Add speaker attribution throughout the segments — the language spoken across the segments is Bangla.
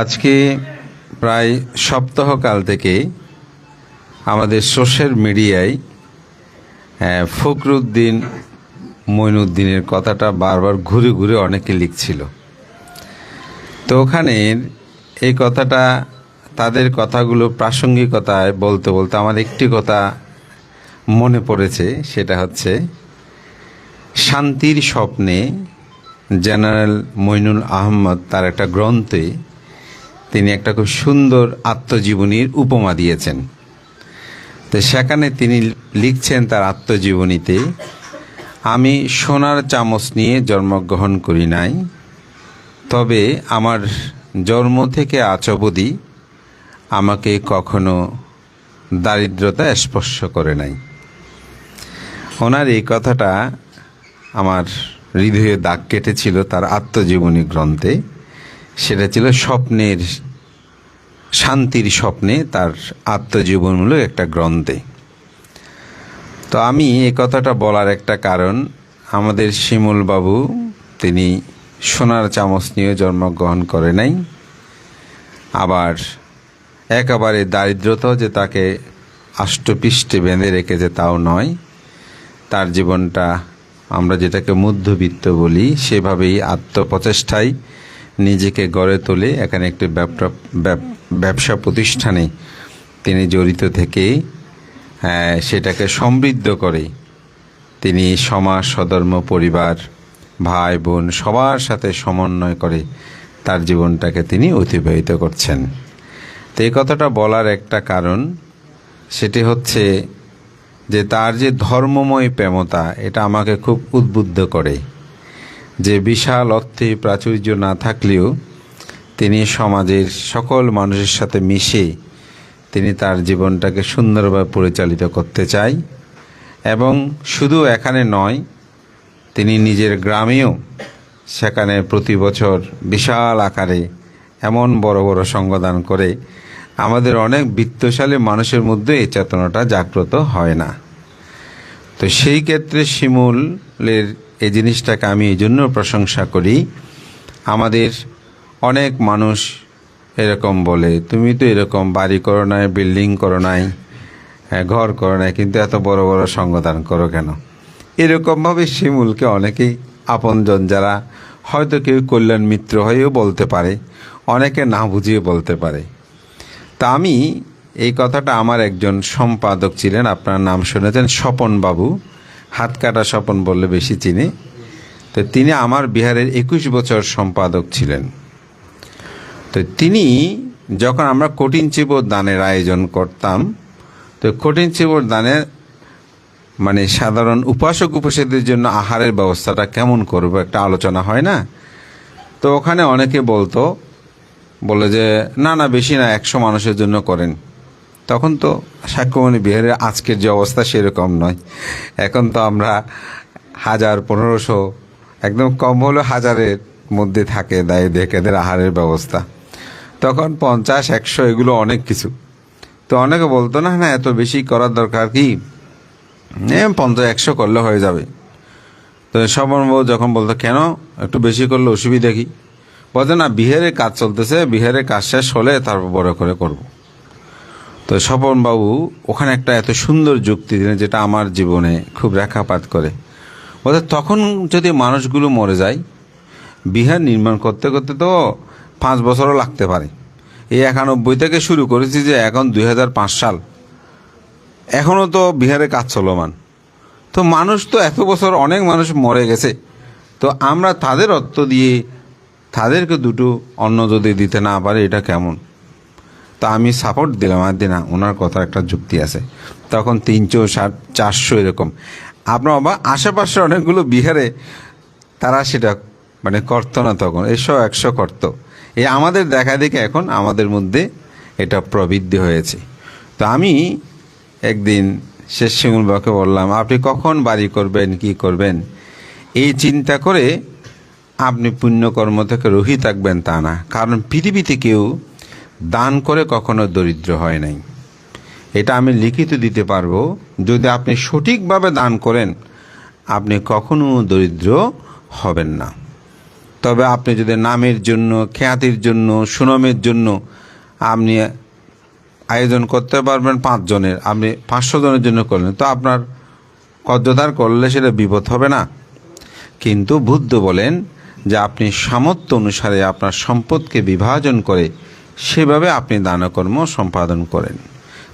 Speaker 1: আজকে প্রায় সপ্তাহকাল থেকে আমাদের সোশ্যাল মিডিয়ায় ফখরুদ্দিন মইনুদ্দিনের কথাটা বারবার ঘুরে ঘুরে অনেকে লিখছিল। তো ওখানে এই কথাটা, তাদের কথাগুলো প্রাসঙ্গিকতায় বলতে বলতে আমার একটি কথা মনে পড়েছে, সেটা হচ্ছে, শান্তির স্বপ্নে জেনারেল মইনুল আহমদ তার একটা গ্রন্থে তিনি একটা খুব সুন্দর আত্মজীবনীর উপমা দিয়েছেন। তো সেখানে তিনি লিখছেন তার আত্মজীবনীতে, আমি সোনার চামচ নিয়ে জন্মগ্রহণ করি নাই, তবে আমার জন্ম থেকে অবধি আমাকে কখনো দারিদ্রতা স্পর্শ করে নাই। ওনার এই কথাটা আমার হৃদয়ে দাগ কেটেছিল তার আত্মজীবনী গ্রন্থে। সেটা ছিল স্বপ্নের, শান্তির স্বপ্নে তার আত্মজীবনমূলক একটা গ্রন্থে। তো আমি এই কথাটা বলার একটা কারণ, আমাদের শিমুল বাবু, তিনি সোনার চামচ নিয়ে জন্মগ্রহণ করে নাই, আবার একেবারে দারিদ্রতাও যে তাকে আষ্টপৃষ্টে বেঁধে রেখেছে তাও নয়, তার জীবনটা আমরা যেটাকে মধ্যবিত্ত বলি, সেভাবেই আত্মপ্রচেষ্টায় নিজেকে গড়ে তোলে। এখানে একটি ব্যবসা ব্যব- ব্যবসা প্রতিষ্ঠানে তিনি জড়িত থেকে আহ, সেটাকে সমৃদ্ধ করে। তিনি সমাজ সধর্ম পরিবার ভাই বোন সবার সাথে সমন্বয় করে তার জীবনটাকে তিনি অতিবাহিত করছেন। তো এই কথাটা বলার একটা কারণ সেটি হচ্ছে যে তার যে ধর্মময় প্রেমতা এটা আমাকে খুব উদ্বুদ্ধ করে। যে বিশাল অর্থে প্রাচুর্য না থাকলেও তিনি সমাজের সকল মানুষের সাথে মিশে তিনি তার জীবনটাকে সুন্দরভাবে পরিচালিত করতে চায় এবং শুধু এখানে নয়, তিনি নিজের গ্রামেও সেখানে প্রতি বছর বিশাল আকারে এমন বড় বড় সঙ্গদান করে আমাদের অনেক বিত্তশালী মানুষের মধ্যে এই চেতনাটা জাগ্রত হয় না। তো সেই ক্ষেত্রে শিমুলের এই জিনিসটাকে আমি এই জন্য প্রশংসা করি। আমাদের অনেক মানুষ এরকম বলে, তুমি তো এরকম বাড়ি করো নাই, বিল্ডিং করো নাই ঘর করো নাই, কিন্তু এত বড় বড় সঙ্গদান করো কেন? এরকমভাবে শিমুলকে অনেকেই আপনজন যারা হয়তো কেউ কল্যাণ মিত্র হয়েও বলতে পারে, অনেকে না বুঝিয়ে বলতে পারে। তা আমি এই কথাটা আমার একজন সম্পাদক ছিলেন, আপনার নাম শুনেছেন, স্বপন বাবু। হাত কাটা স্বপন বললে বেশি চিনি। তো তিনি আমার বিহারের একুশ বছর সম্পাদক ছিলেন। তো তিনি যখন আমরা কঠিন চিবর দানের আয়োজন করতাম, তো কঠিন চিবর দানের মানে সাধারণ উপাসক উপাসীদের জন্য আহারের ব্যবস্থাটা কেমন করব একটা আলোচনা হয় না? তো ওখানে অনেকে বলতো, বলে যে, না না, বেশি না, একশো মানুষের জন্য করেন। তখন তো সাক্ষ্যমণি বিহারের আজকের যে অবস্থা সেরকম নয়। এখন তো আমরা হাজার পনেরোশো, একদম কম হলে হাজারের মধ্যে থাকে দায় দেখেদের আহারের ব্যবস্থা। তখন পঞ্চাশ, একশো এগুলো অনেক কিছু। তো অনেকে বলতো, না না, এত বেশি করার দরকার কি? পঞ্চাশ, একশো করলে হয়ে যাবে। তো সবর্ণবাবু যখন বলতো, কেন? একটু বেশি করলে অসুবিধা কি? বলতে, না, বিহারে কাজ চলতেছে, বিহারে কাজ শেষ হলে তারপর বড় করে করব। তো স্বপনবাবু ওখানে একটা এত সুন্দর যুক্তি দিলেন যেটা আমার জীবনে খুব রেখাপাত করে। বলতে তখন যদি মানুষগুলো মরে যায়, বিহার নির্মাণ করতে করতে তো পাঁচ বছরও লাগতে পারে। এই একানব্বই থেকে শুরু করেছি যে এখন দু হাজার পাঁচ সাল। এখনও তো বিহারে কাজ চলমান। তো মানুষ তো এত বছর অনেক মানুষ মরে গেছে। তো আমরা তাদের অর্থ দিয়ে তাদেরকে দুটো অন্ন যদি দিতে না পারে, এটা কেমন? তা আমি সাপোর্ট দিলাম। আর দিনা, ওনার কথা একটা যুক্তি আছে। তখন তিনশো ষাট চারশো এরকম। আপনার বা আশেপাশে অনেকগুলো বিহারে, তারা সেটা মানে করতো না তখন। এসব একশো করতো। এই আমাদের দেখা দেখে এখন আমাদের মধ্যে এটা প্রবৃদ্ধি হয়েছে। তো আমি একদিন শেষ শিমুলবাকে বললাম, আপনি কখন বাড়ি করবেন, কি করবেন? এই চিন্তা করে আপনি পুণ্যকর্ম থেকে রহি থাকবেন তা না। কারণ পৃথিবীতে কেউ দান করে কখনো দরিদ্র হয় নাই। এটা আমি লিখিত দিতে পারব, যদি আপনি সঠিকভাবে দান করেন, আপনি কখনো দরিদ্র হবেন না। তবে আপনি যদি নামের জন্য, খ্যাতির জন্য, সুনামের জন্য আপনি আয়োজন করতে পারবেন পাঁচজনের, আপনি পাঁচশো জনের জন্য করলেন, তো আপনার কদ্রতার করলে সেটা বিপদ হবে না। কিন্তু বুদ্ধ বলেন যে আপনি সামর্থ্য অনুসারে আপনার সম্পদকে বিভাজন করে সেভাবে আপনি দানকর্ম সম্পাদন করেন।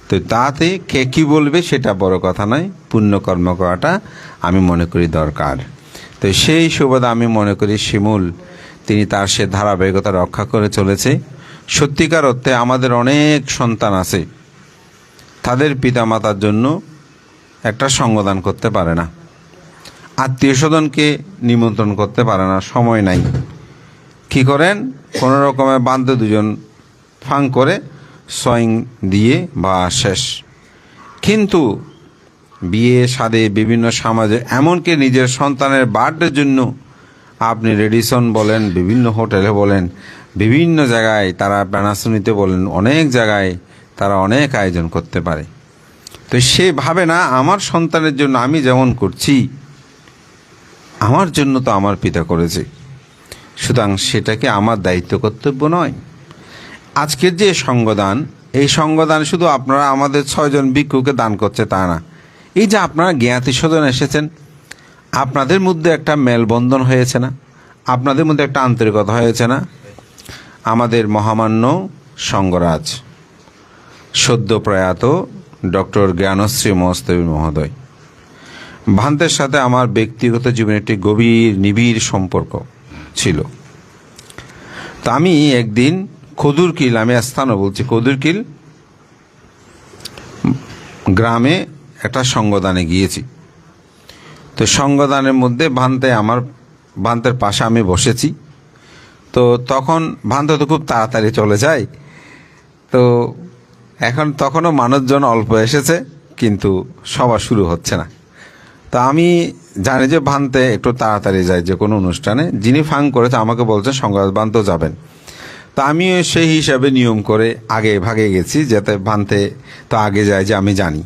Speaker 1: তো তাতে কে কী বলবে সেটা বড় কথা নয়, পুণ্যকর্ম করাটা আমি মনে করি দরকার। তো সেই সুবাদে আমি মনে করি শিমুল, তিনি তার সে ধারাবাহিকতা রক্ষা করে চলেছে। সত্যিকার অর্থে আমাদের অনেক সন্তান আছে, তাদের পিতামাতার জন্য একটা সঙ্গদান করতে পারে না। আত্মীয় স্বজনকে নিমন্ত্রণ করতে পারে না, সময় নাই। কি করেন? কোনো রকমের বান্ধে দুজন ফাং করে সয়ং দিয়ে বা শেষ। কিন্তু বিয়ে, সাদে বিভিন্ন সমাজে এমনকি নিজের সন্তানের বার্থডের জন্য আপনি রেডিসন বলেন, বিভিন্ন হোটেলে বলেন, বিভিন্ন জায়গায় তারা প্যানাসনিতে বলেন, অনেক জায়গায় তারা অনেক আয়োজন করতে পারে। তো সে ভাবে না, আমার সন্তানের জন্য আমি যেমন করছি, আমার জন্য তো আমার পিতা করেছে। সুতরাং সেটাকে আমার দায়িত্ব কর্তব্য নয়। আজকের যে সঙ্গদান এই সঙ্গদান শুধু আপনারা আমাদের ছয়জন ভিক্ষুকে দান করছে তা না। এই যে আপনারা জ্ঞাতি স্বজন এসেছেন, আপনাদের মধ্যে একটা মেলবন্ধন হয়েছে না? আপনাদের মধ্যে একটা আন্তরিকতা হয়েছে না? আমাদের মহামান্য সঙ্গরাজ, সদ্য প্রয়াত ডক্টর জ্ঞানশ্রী মহস্তবী মহোদয়, ভান্তের সাথে আমার ব্যক্তিগত জীবনে একটি গভীর নিবিড় সম্পর্ক ছিল। তো আমি একদিন কদুরকিল, আমি স্থানও বলছি, কদুরকিল গ্রামে একটা সঙ্গদানে গিয়েছি। তো সঙ্গদানের মধ্যে ভান্তে আমার, ভান্তের পাশে আমি বসেছি। তো তখন ভান্ত তো খুব তাড়াতাড়ি চলে যায়। তো এখন তখনও মানুষজন অল্প এসেছে, কিন্তু সভা শুরু হচ্ছে না। তা আমি জানি যে ভান্তে একটু তাড়াতাড়ি যায় যে কোনো অনুষ্ঠানে। যিনি ফাং করেছে, আমাকে বলছেন সংবাদ বানতেও যাবেন। তা আমিও সেই হিসাবে নিয়ম করে আগে ভাগে গেছি, যাতে ভান্তে তো আগে যায় যে আমি জানি।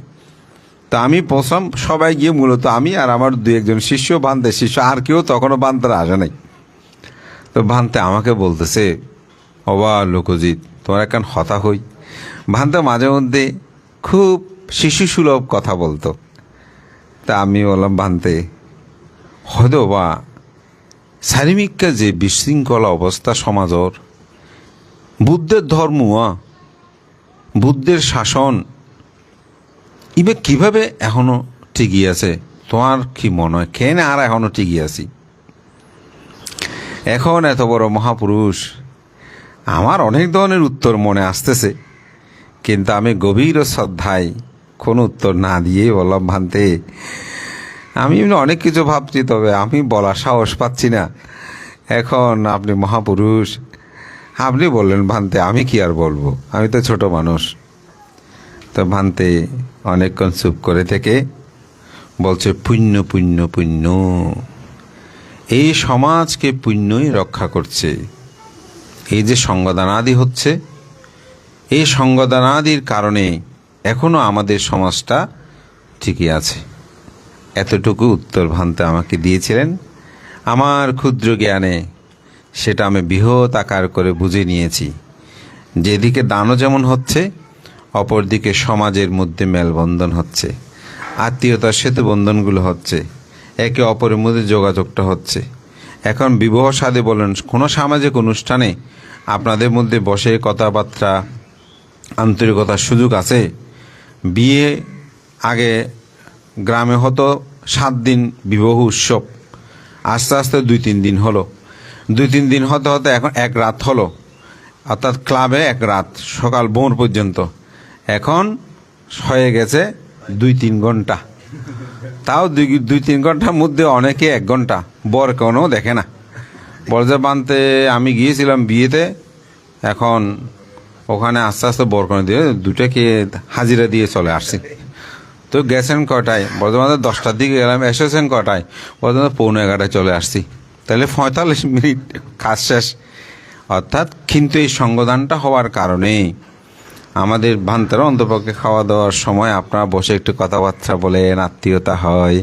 Speaker 1: তা আমি প্রথম সবাই গিয়ে মূলত আমি আর আমার দু একজন শিষ্য বানতে শিষ্য, আর কেউ তখনও বানতে আসে নাই। তো ভান্তে আমাকে বলতেছে, অবা লোকজিৎ, তোমার একখান হতা হই। ভান্তে মাঝে মধ্যে খুব শিশু সুলভ কথা বলতো। তা আমি বললাম, ভান্তে, হয়তো বা শারীরিকা যে বিশৃঙ্খলা অবস্থা সমাজর বুদ্ধের ধর্ম বুদ্ধের শাসন। ইবে কীভাবে এখনও টিকিয়ে আছে? তোমার কি মনে হয়? কেন আর এখনও টিকিয়ে আছি? এখন এত বড় মহাপুরুষ, আমার অনেক ধরনের উত্তর মনে আসতেছে, কিন্তু আমি গভীর শ্রদ্ধায় কোনো উত্তর না দিয়েই বললাম, ভান্তে, আমি অনেক কিছু ভাবছি, তবে আমি বলার সাহস পাচ্ছি না। এখন আপনি মহাপুরুষ আপনি বললেন, ভান্তে, আমি কি আর বলব? আমি তো ছোট মানুষ। তো ভান্তে অনেকক্ষণ চুপ করে থেকে বলছে, পুণ্য পুণ্য পুণ্য। এই সমাজকে পুণ্যই রক্ষা করছে। এই যে সংবাদানাদি হচ্ছে, এই সংবাদানাদির কারণে এখনও আমাদের সমাজটা ঠিকই আছে। এতটুকু উত্তর ভান্তে আমাকে দিয়েছিলেন। আমার ক্ষুদ্র জ্ঞানে সেটা আমি বৃহৎ আকার করে বুঝে নিয়েছি। যেদিকে দানও যেমন হচ্ছে, অপরদিকে সমাজের মধ্যে মেলবন্ধন হচ্ছে। আত্মীয়তার সেতু বন্ধনগুলো হচ্ছে। একে অপরের মধ্যে যোগাযোগটা হচ্ছে। এখন বিবাহ সাদে বলেন, কোনো সামাজিক অনুষ্ঠানে আপনাদের মধ্যে বসে কথাবার্তা, আন্তরিকতার সুযোগ আছে? বিয়ে আগে গ্রামে হতো সাত দিন বিবাহ উৎসব, আস্তে আস্তে দুই তিন দিন হলো। দুই তিন দিন হতে হতে এখন এক রাত হলো। অর্থাৎ ক্লাবে এক রাত, সকাল ভোর পর্যন্ত। এখন হয়ে গেছে দুই তিন ঘণ্টা। তাও দুই দুই তিন ঘণ্টার মধ্যে অনেকে এক ঘণ্টা। বর কোনো দেখে না। বরজা বানতে আমি গিয়েছিলাম বিয়েতে। এখন ওখানে আস্তে আস্তে বরকনে দিয়ে দুটাকে হাজিরা দিয়ে চলে আসছি। তো গেছেন কটায়? বর্ধমানে দশটার দিকে গেলাম, এসেছেন কটায়? বর্ধমানে পৌনে এগারোটায় চলে আসছি। তাহলে পঁয়তাল্লিশ মিনিট কাজ শেষ। অর্থাৎ কিন্তু এই সঙ্গদানটা হওয়ার কারণে আমাদের ভান্তার অন্তপক্ষে খাওয়া দাওয়ার সময় আপনারা বসে একটু কথাবার্তা বলেন, আত্মীয়তা হয়,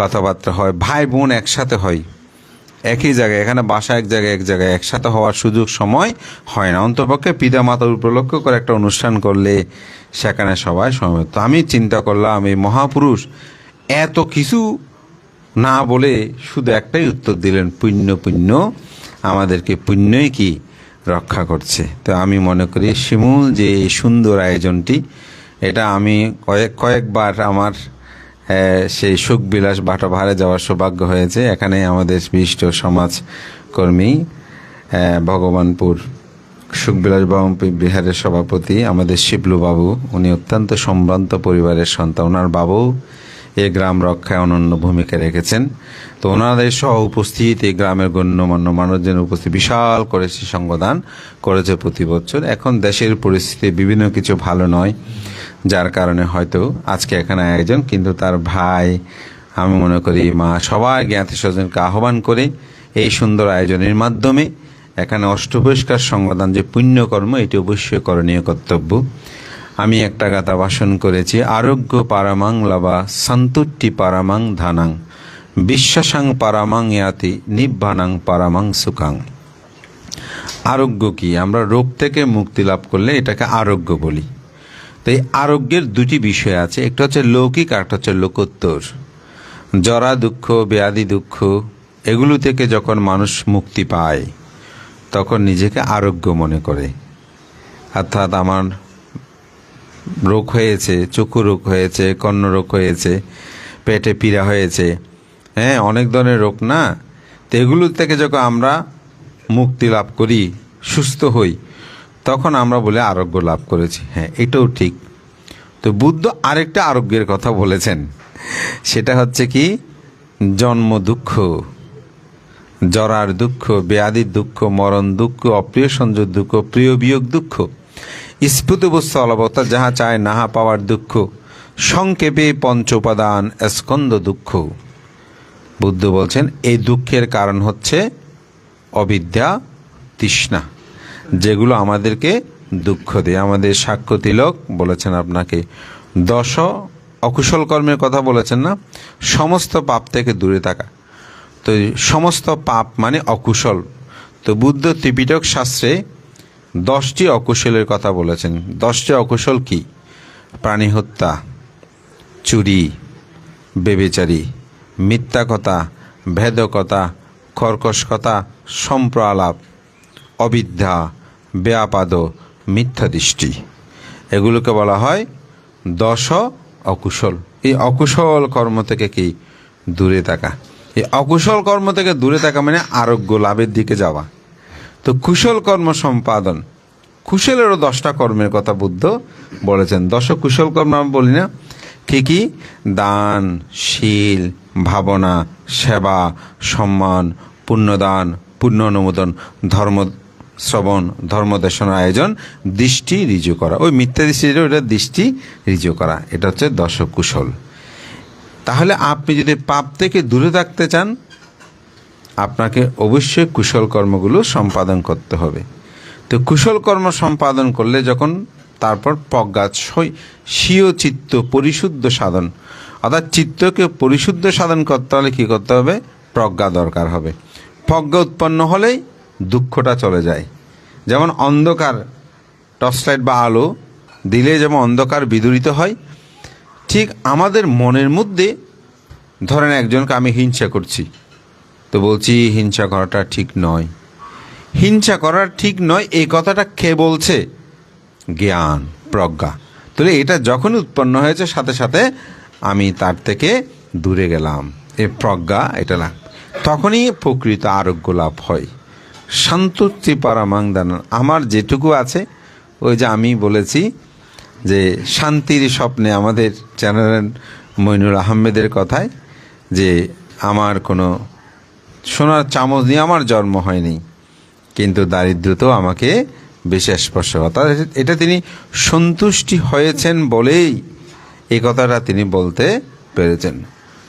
Speaker 1: কথাবার্তা হয় ভাই বোন একসাথে হয়। একই জায়গায়, এখানে বাসা এক জায়গায় এক জায়গায় একসাথে হওয়ার সুযোগ সময় হয় না। অন্তপক্ষে পিতা মাতার উপলক্ষ করে একটা অনুষ্ঠান করলে সেখানে সবাই সময় তো আমি চিন্তা করলাম, এই মহাপুরুষ এত কিছু না বলে শুধু একটাই উত্তর দিলেন, পুণ্য পুণ্য, আমাদেরকে পুণ্যই কি রক্ষা করছে? তো আমি মনে করি, শিমুল, যে সুন্দর আয়োজনটি, এটা আমি কয়েক, কয়েকবার আমার সেই সুখবিলাস বাটাভারে যাওয়ার সৌভাগ্য হয়েছে। এখানে আমাদের বিশিষ্ট সমাজকর্মী ভগবানপুর সুখবিলাস বাবু বিহারের সভাপতি, আমাদের শিবলু বাবু, উনি অত্যন্ত সম্ভ্রান্ত পরিবারের সন্তান। ওনার বাবু এই গ্রাম রক্ষায় অনন্য ভূমিকা রেখেছেন। তো ওনাদের সহ উপস্থিত এই গ্রামের গণ্যমান্য মানুষজন উপস্থিত বিশাল করেছে সঙ্গদান করেছে প্রতি বছর। এখন দেশের পরিস্থিতি বিভিন্ন কিছু ভালো নয়, যার কারণে হয়তো আজকে এখানে আয়োজন, কিন্তু তার ভাই, আমি মনে করি মা সবার জ্ঞাতি স্বজনকে আহ্বান করে এই সুন্দর আয়োজনের মাধ্যমে এখানে অষ্টপরিষ্কার সংবাদান যে পুণ্যকর্ম, এটি অবশ্যই করণীয় কর্তব্য। আমি একটা গাথা ভাষণ করেছি, আরোগ্য পারামাং লাবা সন্তুষ্টি পারামাং ধানাং, বিশ্বাসাং পারামাং ইয়াতি নিব্বানাং পারামাং সুকাং আরোগ্য কি? আমরা রোগ থেকে মুক্তি লাভ করলে এটাকে আরোগ্য বলি। তো এই আরোগ্যের দুটি বিষয় আছে, একটা হচ্ছে লৌকিক আর একটা হচ্ছে লোকোত্তর। জরা দুঃখ, ব্যাধি দুঃখ, এগুলো থেকে যখন মানুষ মুক্তি পায়, তখন নিজেকে আরোগ্য মনে করে। অর্থাৎ আমার রোগ হয়েছে, চক্ষু রোগ হয়েছে, কর্ণ রোগ হয়েছে, পেটে পীড়া হয়েছে হ্যাঁ অনেক ধরনের রোগ না? তো এগুলো থেকে যখন আমরা মুক্তি লাভ করি, সুস্থ হই, তখন আমরা বলে আরোগ্য লাভ করেছি। হ্যাঁ এটাও ঠিক। তো বুদ্ধ আরেকটা আরোগ্যের কথা বলেছেন। সেটা হচ্ছে কি? জন্ম দুঃখ, জরার দুঃখ, ব্যাধির দুঃখ, মরণ দুঃখ অপ্রিয় সংযোগ দুঃখ, প্রিয় বিয়োগ দুঃখ। স্ফুত বস্তু যাহা চায় নাহা পাওয়ার দুঃখ, সংক্ষেপে পঞ্চ উপাদান স্কন্দ দুঃখ। বুদ্ধ বলছেন, এই দুঃখের কারণ হচ্ছে অবিদ্যা, তৃষ্ণা, যেগুলো আমাদেরকে দুঃখ দেয়। আমাদের সাক্ষ্য তিলক বলেছেন আপনাকে, দশ অকুশল কর্মের কথা বলেছেন না, সমস্ত পাপ থেকে দূরে থাকা। তো সমস্ত পাপ মানে অকুশল। তো বুদ্ধ ত্রিপিটক শাস্ত্রে দশটি অকুশলের কথা বলেছেন। দশটি অকুশল কি? প্রাণী হত্যা, চুরি, বেবেচারি মিথ্যা কথা ভেদকতা কর্কশকতা সম্প্রালাপ অবিদ্যা ব্যাপাদ মিথ্যা দৃষ্টি এগুলোকে বলা হয় দশ অকুশল। এই অকুশল কর্ম থেকে কি দূরে থাকা? এই অকুশল কর্ম থেকে দূরে থাকা মানে আরোগ্য, লাভের দিকে যাওয়া। তো কুশল কর্ম সম্পাদন। কুশলেরও দশটা কর্মের কথা বুদ্ধ বলেছেন। দশ কুশল কর্ম আমি বলি না। কি কি? দান, শীল, ভাবনা, সেবা, সম্মান, পুণ্যদান, পুণ্য অনুমোদন, ধর্ম শ্রবণ ধর্মদেশনার আয়োজন, দৃষ্টি রিজু করা। ওই মিথ্যা দৃষ্টি ওটা দৃষ্টি রিজু করা। এটা হচ্ছে দশ কুশল। তাহলে আপনি যদি পাপ থেকে দূরে থাকতে চান আপনাকে অবশ্যই কুশল কর্মগুলো সম্পাদন করতে হবে। তো কুশল কর্ম সম্পাদন করলে যখন তারপর প্রজ্ঞা সই- স্বীয় চিত্ত পরিশুদ্ধ সাধন, অর্থাৎ চিত্তকে পরিশুদ্ধ সাধন করতে হলে কী করতে হবে? প্রজ্ঞা দরকার হবে। প্রজ্ঞা উৎপন্ন হলেই দুঃখটা চলে যায়। যেমন অন্ধকার টর্চলাইট বা আলো দিলে যেমন অন্ধকার বিদূরিত হয়, ঠিক আমাদের মনের মধ্যে ধরেন একজনকে আমি হিংসা করছি। তো বলছি, হিংসা করাটা ঠিক নয়। হিংসা করা ঠিক নয়, এই কথাটা কে বলছে? জ্ঞান, প্রজ্ঞা। তাহলে এটা যখন উৎপন্ন হয়েছে, সাথে সাথে আমি তার থেকে দূরে গেলাম। এ প্রজ্ঞা, এটা লাভ তখনই প্রকৃত আরোগ্য লাভ হয়। সন্তুষ্টি পারামাং দান আমার যেটুকু আছে, ওই যে আমি বলেছি যে শান্তির স্বপ্নে আমাদের চ্যানেলের মইনুল আহমেদের কথায় যে আমার কোনো সোনার চামচ নিয়ে আমার জন্ম হয়নি। কিন্তু দারিদ্রতাও আমাকে বেশি স্পর্শ। অর্থাৎ এটা তিনি সন্তুষ্টি হয়েছেন বলেই এই কথাটা তিনি বলতে পেরেছেন।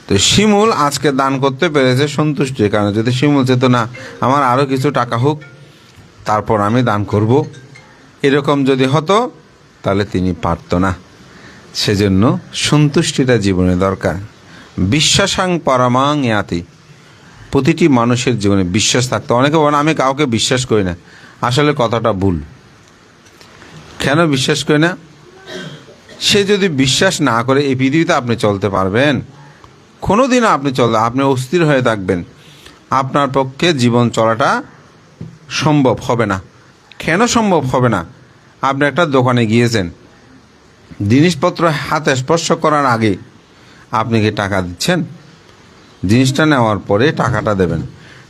Speaker 1: তো শিমুল আজকে দান করতে পেরেছে সন্তুষ্টির কারণে। যদি শিমুল চেত না, আমার আরও কিছু টাকা হোক, তারপর আমি দান করব। এরকম যদি হতো, তাহলে তিনি পারত না। সেজন্য সন্তুষ্টিটা জীবনে দরকার। বিশ্বাসাং পরমাং ইয়াতি। প্রতিটি মানুষের জীবনে বিশ্বাস থাকতে অনেকে বলেন আমি কাউকে বিশ্বাস করি না। আসলে কথাটা ভুল। কেন বিশ্বাস করি না? সে যদি বিশ্বাস না করে, এই পৃথিবীতে আপনি চলতে পারবেন। কোনো দিনও আপনি চল আপনি অস্থির হয়ে থাকবেন। আপনার পক্ষে জীবন চলাটা সম্ভব হবে না। কেন সম্ভব হবে না? আপনি একটা দোকানে গিয়েছেন। জিনিসপত্র হাতে স্পর্শ করার আগে আপনি কি টাকা দিচ্ছেন? জিনিসটা নেওয়ার পরে টাকাটা দেবেন।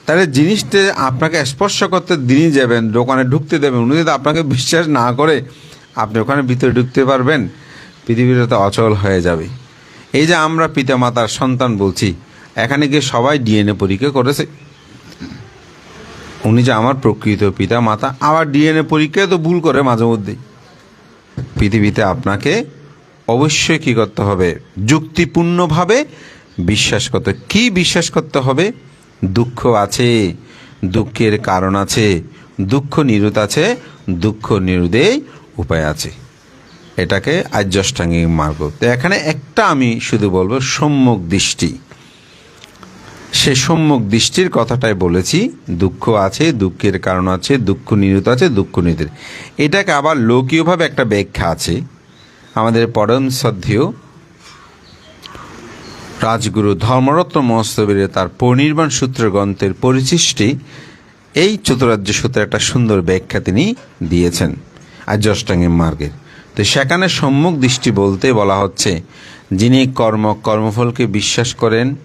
Speaker 1: তাহলে জিনিসটা আপনাকে স্পর্শ করতে দিনই যাবেন, দোকানে ঢুকতে দেবেন। উনি যদি আপনাকে বিশ্বাস না করে, আপনি ওখানে ভিতরে ঢুকতে পারবেন পৃথিবীটা তো অচল হয়ে যাবে। এই যে আমরা পিতামাতার সন্তান বলছি, এখানে গিয়ে সবাই ডিএনএ পরীক্ষা করেছে। উনি যে আমার প্রকৃত পিতা মাতা আবার ডিএনএ পরীক্ষায় তো ভুল করে মাঝে মধ্যেই। পৃথিবীতে আপনাকে অবশ্যই কী করতে হবে? যুক্তিপূর্ণভাবে বিশ্বাস করতে, কি বিশ্বাস করতে হবে? দুঃখ আছে, দুঃখের কারণ আছে, দুঃখ নিরুত আছে, দুঃখ নিরুদেই উপায় আছে। এটাকে আর্যষ্টাঙ্গিক মার্গ। তো এখানে একটা আমি শুধু বলব, সম্যক দৃষ্টি। সে সম্যক দৃষ্টির কথাটাই বলেছি, দুঃখ আছে, দুঃখের কারণ আছে, দুঃখ নিরুত আছে, দুঃখ নিরুত এটাকে আবার লৌকীয়ভাবে একটা ব্যাখ্যা আছে। আমাদের পরম শ্রদ্ধেয় রাজগুরু ধর্মরত্ন মহোৎসবের তার পরিনির্বাণ সূত্র গ্রন্থের পরিচিষ্টি, এই চতুরাজ্য সূত্রে একটা সুন্দর ব্যাখ্যা তিনি দিয়েছেন। আর অষ্টাঙ্গিক মার্গের। তো সেখানে সম্মুখ দৃষ্টি বলতে বলা হচ্ছে, যিনি কর্ম, কর্মফলকে বিশ্বাস করেন,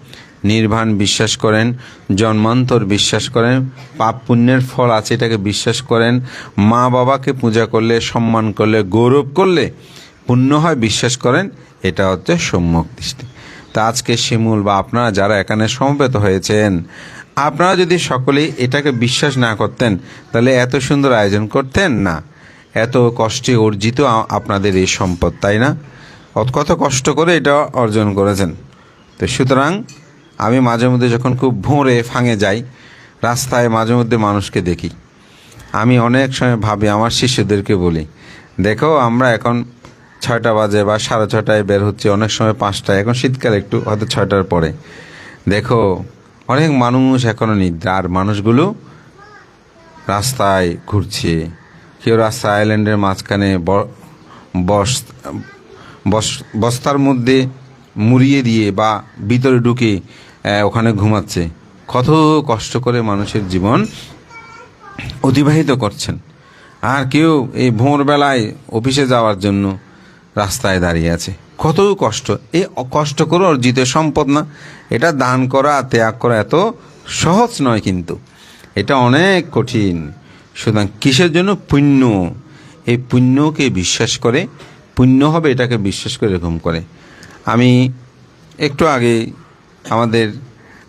Speaker 1: নির্বাণ বিশ্বাস করেন, জন্মান্তর বিশ্বাস করেন, পাপ পুণ্যের ফল আছে এটাকে বিশ্বাস করেন, মা বাবাকে পূজা করলে, সম্মান করলে, গৌরব করলে পুণ্য হয়, বিশ্বাস করেন, এটা হচ্ছে সম্যক দৃষ্টি। তা আজকে শিমুল বা আপনারা যারা এখানে সমবেত হয়েছেন, আপনারা যদি সকলেই এটাকে বিশ্বাস না করতেন, তাহলে এত সুন্দর আয়োজন করতেন না। এত কষ্টে অর্জিত আপনাদের এই সম্পদ, তাই না? কত কষ্ট করে এটা অর্জন করেছেন। তো সুতরাং আমি মাঝে মধ্যে যখন খুব ভোরে ফাঙে যাই, রাস্তায় মাঝে মধ্যে মানুষকে দেখি। আমি অনেক সময় ভাবি, আমার শিশুদেরকে বলি, দেখো, আমরা এখন ছয়টা বাজে বা সাড়ে ছটায় বের হচ্ছে, অনেক সময় পাঁচটায়। এখন শীতকালে একটু হয়তো ছয়টার পরে। দেখো, অনেক মানুষ এখনও নিদ্রা, আর মানুষগুলো রাস্তায় ঘুরছে। কেউ রাস্তা আইল্যান্ডের মাঝখানে বস্তার মধ্যে মুড়িয়ে দিয়ে বা ভিতরে ঢুকে ওখানে ঘুমাচ্ছে। কত কষ্ট করে মানুষের জীবন অতিবাহিত করছেন। আর কেউ এই ভোরবেলায় অফিসে যাওয়ার জন্য রাস্তায় দাঁড়িয়ে আছে। কত কষ্ট। এ কষ্ট করে অর্জিত সম্পদ না। এটা দান করা, ত্যাগ করা এত সহজ নয় কিন্তু। এটা অনেক কঠিন। সুতরাং কিসের জন্য? পুণ্য। এই পুণ্যকে বিশ্বাস করে। পুণ্য হবে এটাকে বিশ্বাস করে, এরকম করে। আমি একটু আগে আমাদের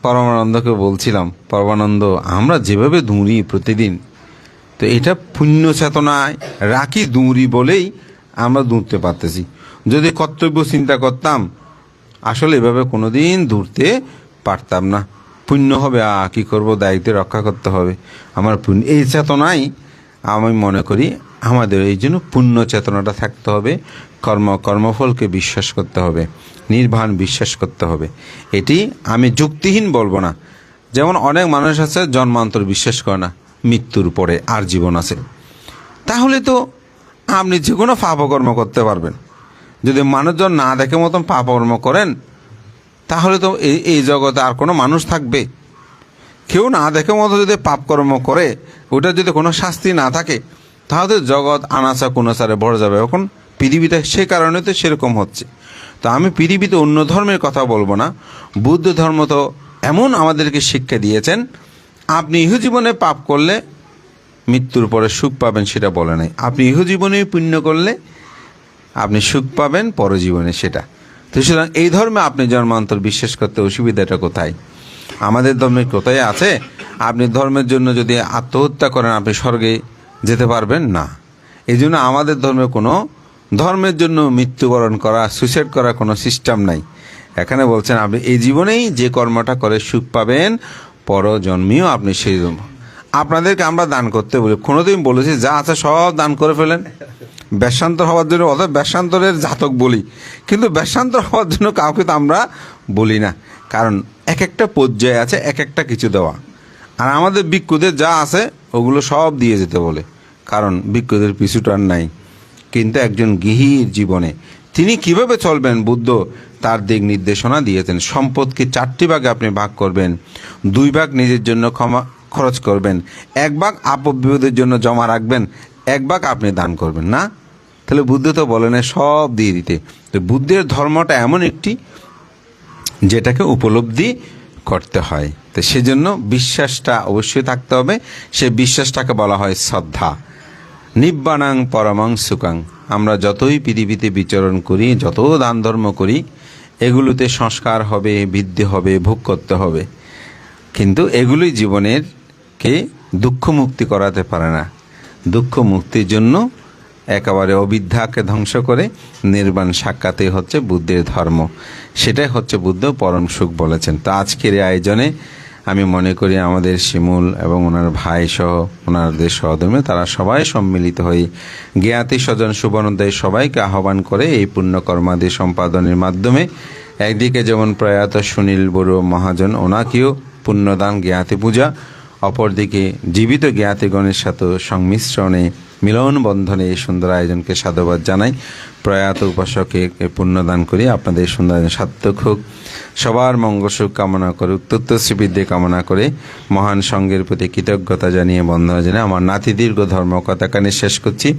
Speaker 1: পরমানন্দকে বলছিলাম, পরমানন্দ, আমরা যেভাবে দৌড়ি প্রতিদিন, তো এটা পুণ্য চেতনায় রাখি দৌড়ি বলেই আমরা দৌড়তে পারতেছি। যদি কর্তব্য চিন্তা করতাম, আসলে এভাবে কোনোদিন দৌড়তে পারতাম না। পুণ্য হবে, আ, কী করব, দায়িত্ব রক্ষা করতে হবে। আমার পুণ্য, এই চেতনাই আমি মনে করি আমাদের এই জন্য পুণ্য চেতনাটা থাকতে হবে, কর্ম, কর্মফলকে বিশ্বাস করতে হবে, নির্বাণ বিশ্বাস করতে হবে। এটি আমি যুক্তিহীন বলব না। যেমন অনেক মানুষ আছে, জন্মান্তর বিশ্বাস করে না, মৃত্যুর পরে আর জীবন আছে। তাহলে তো আপনি যে কোনো পাপকর্ম করতে পারবেন। যদি মানুষজন না দেখে মতন পাপকর্ম করেন, তাহলে তো এই এই জগতে আর কোনো মানুষ থাকবে। কেউ না দেখে মতো যদি পাপকর্ম করে ওটা যদি কোনো শাস্তি না থাকে, তাহলে জগৎ আনাচা কোনাচারে ভরে যাবে। এখন পৃথিবীতে সে কারণে তো সেরকম হচ্ছে। তো আমি পৃথিবীতে অন্য ধর্মের কথা বলব না। বুদ্ধ ধর্ম তো এমন আমাদেরকে শিক্ষা দিয়েছেন, আপনি ইহজীবনে পাপ করলে মৃত্যুর পরে সুখ পাবেন সেটা বলে নাই। আপনি ইহজীবনে পুণ্য করলে আপনি সুখ পাবেন, পরজীবনে সেটা। তো সুতরাং এই ধর্মে আপনি জন্মান্তর বিশ্বাস করতে অসুবিধাটা কোথায়? আমাদের ধর্মে কোথায় আছে? আপনি ধর্মের জন্য যদি আত্মহত্যা করেন, আপনি স্বর্গে যেতে পারবেন না। এই জন্য আমাদের ধর্মে কোনো ধর্মের জন্য মৃত্যুবরণ করা সুইসাইড করা কোনো সিস্টেম নাই। এখানে বলছেন, আপনি এই জীবনেই যে কর্মটা করে সুখ পাবেন, পরজন্মেও আপনি সেই আপনাদেরকে আমরা দান করতে বলি। কোনোদিন বলেছি, যা আছে সব দান করে ফেলেন। বেশান্তর হওয়ার জন্য, অর্থাৎ বেশান্তরের জাতক বলি। কিন্তু বেশান্তর হওয়ার জন্য কাউকে তো আমরা বলি না। কারণ এক একটা পর্যায়ে আছে, এক একটা কিছু দেওয়া। আর আমাদের ভিক্ষুদের যা আছে, ওগুলো সব দিয়ে যেতে বলে। কারণ ভিক্ষুদের পিছুটা আর নাই। কিন্তু একজন গৃহীর জীবনে তিনি কীভাবে চলবেন বুদ্ধ? তার দিক নির্দেশনা দিয়েছেন। সম্পদকে চারটি ভাগে আপনি ভাগ করবেন। দুই ভাগ নিজের জন্য ক্ষমা খরচ করবেন। এক ভাগ আপদ বিপদের জন্য জমা রাখবেন, এক ভাগ আপনি দান করবেন, না? তাহলে বুদ্ধ তো বলেন সব দিয়ে দিতে। তো বুদ্ধের ধর্মটা এমন একটি যেটাকে উপলব্ধি করতে হয়। তো সেজন্য বিশ্বাসটা অবশ্যই থাকতে হবে। সে বিশ্বাসটাকে বলা হয় শ্রদ্ধা। নিব্বাণাং পরমাং সুকাং। আমরা যতই পৃথিবীতে বিচরণ করি, যত দান ধর্ম করি, এগুলোতে সংস্কার হবে, বৃদ্ধি হবে, ভোগ করতে হবে। কিন্তু এগুলোই জীবনের কে? দুঃখ মুক্তি করাতে পারে না। দুঃখ মুক্তির জন্য একেবারে অবিদ্যাকে ধ্বংস করে নির্বাণ সাক্ষাতে হচ্ছে বুদ্ধের ধর্ম। সেটাই হচ্ছে বুদ্ধ পরম সুখ বলেছেন। তো আজকের এই আয়োজনে আমি মনে করি আমাদের শিমুল এবং ওনার ভাই সহ ওনাদের সহধর্মে তারা সবাই সম্মিলিত হয়ে জ্ঞাতি স্বজন সুবর্ণোদয় সবাইকে আহ্বান করে এই পুণ্যকর্মাদি সম্পাদনের মাধ্যমে একদিকে যেমন প্রয়াত সুনীল বড়ুয়া মহাজন, ওনাকেও পুণ্যদান জ্ঞাতি পূজা অপরদিকে জীবিত জ্ঞাতিগণের সাথে সংমিশ্রণে মিলন বন্ধনে এই সুন্দর আয়োজনকে সাধুবাদ জানাই। প্রয়াত উপাসকে পুণ্যদান করি। আপনাদের সুন্দর আয়োজন সার্থক হোক। সবার মঙ্গলসুখ কামনা করুক। তত্ত্বশ্রীবিদ্যে কামনা করে মহান সঙ্গের প্রতি কৃতজ্ঞতা জানিয়ে বন্ধনা জানিয়ে আমার নাতি দীর্ঘ ধর্ম কথাখানে শেষ করছি।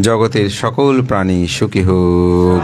Speaker 1: জগতের সকল প্রাণী সুখী হোক।